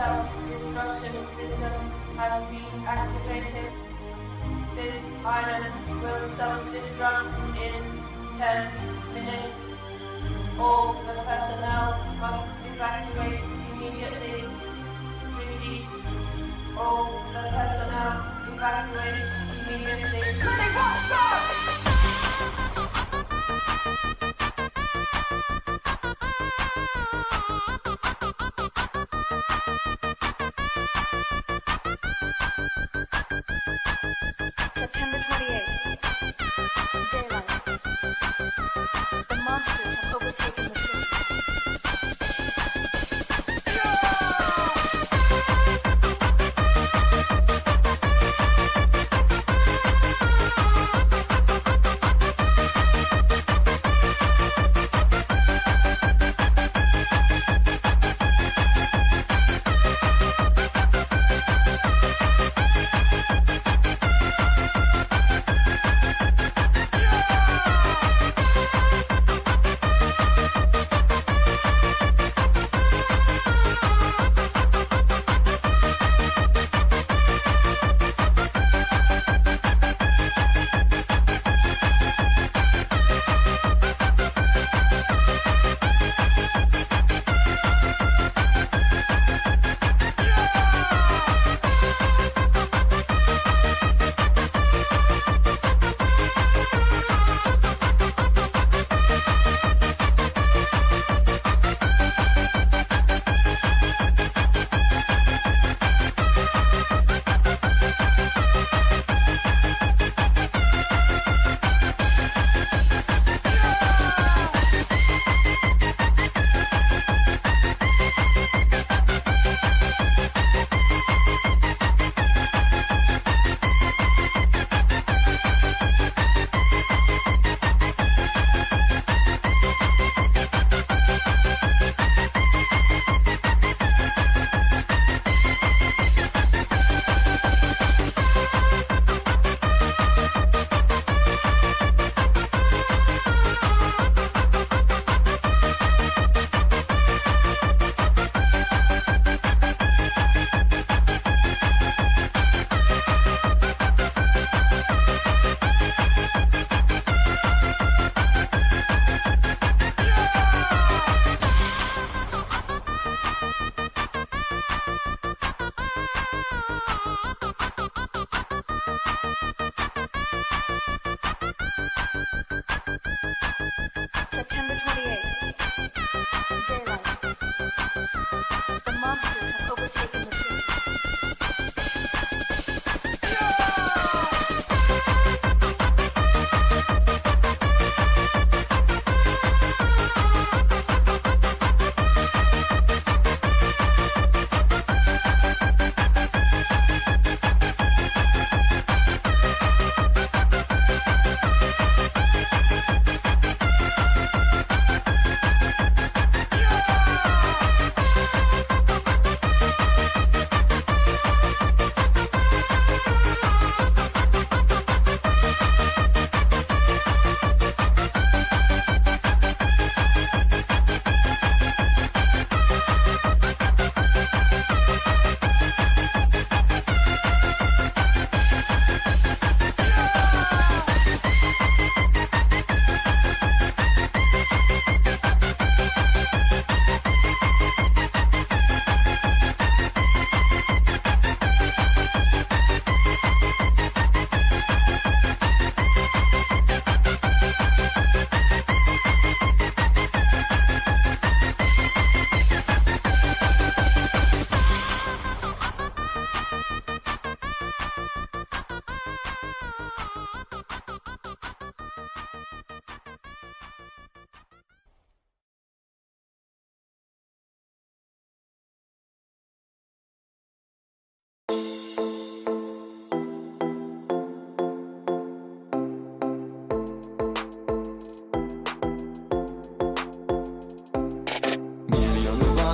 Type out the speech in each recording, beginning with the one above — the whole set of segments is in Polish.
self-destruction system has been activated. This island will self-destruct in 10 minutes. All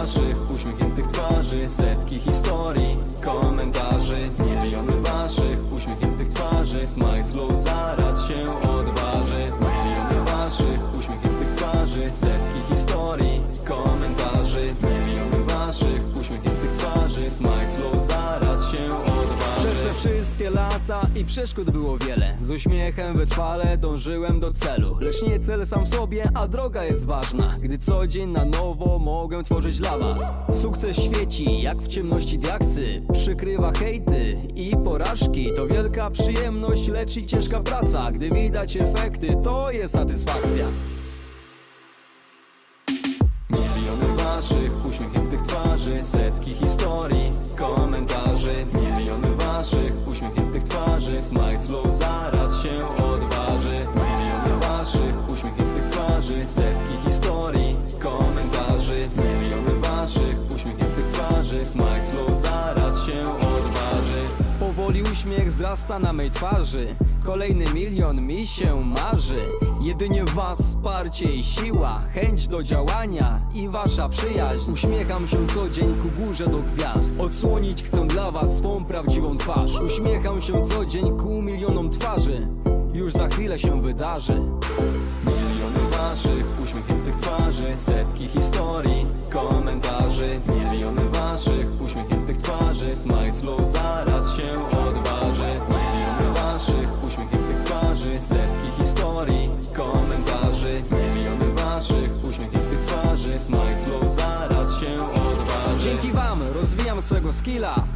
Miliony waszych uśmiechniętych twarzy Setki historii, komentarzy Miliony waszych uśmiechniętych twarzy slow zaraz się odważy. Miliony waszych uśmiechniętych twarzy Setki historii, komentarzy Miliony waszych uśmiechniętych twarzy Smile i przeszkód było wiele. Z uśmiechem wytrwale dążyłem do celu. Lecz nie cel sam w sobie, a droga jest ważna. Gdy co dzień na nowo mogę tworzyć dla was. Sukces świeci jak w ciemności diaksy. Przykrywa hejty i porażki. To wielka przyjemność, lecz i ciężka praca. Gdy widać efekty, to jest satysfakcja. Miliony waszych uśmiechniętych twarzy, setki historii, komentarzy. Miliony waszych uśmiechniętych twarzy, smile slow zaraz się odważy. Miliony waszych uśmiechniętych twarzy, setki historii, komentarzy. Miliony waszych uśmiechniętych twarzy, smile slow zaraz się odważy. Powoli uśmiech wzrasta na mej twarzy Kolejny milion mi się marzy. Jedynie was wsparcie i siła Chęć do działania i wasza przyjaźń. Uśmiecham się co dzień ku górze do gwiazd. Odsłonić chcę dla was swą prawdziwą twarz. Uśmiecham się co dzień ku milionom twarzy. Już za chwilę się wydarzy. Miliony waszych uśmiechniętych twarzy Setki historii, komentarzy. Miliony waszych uśmiechniętych twarzy Smile slow zaraz się odważy skilla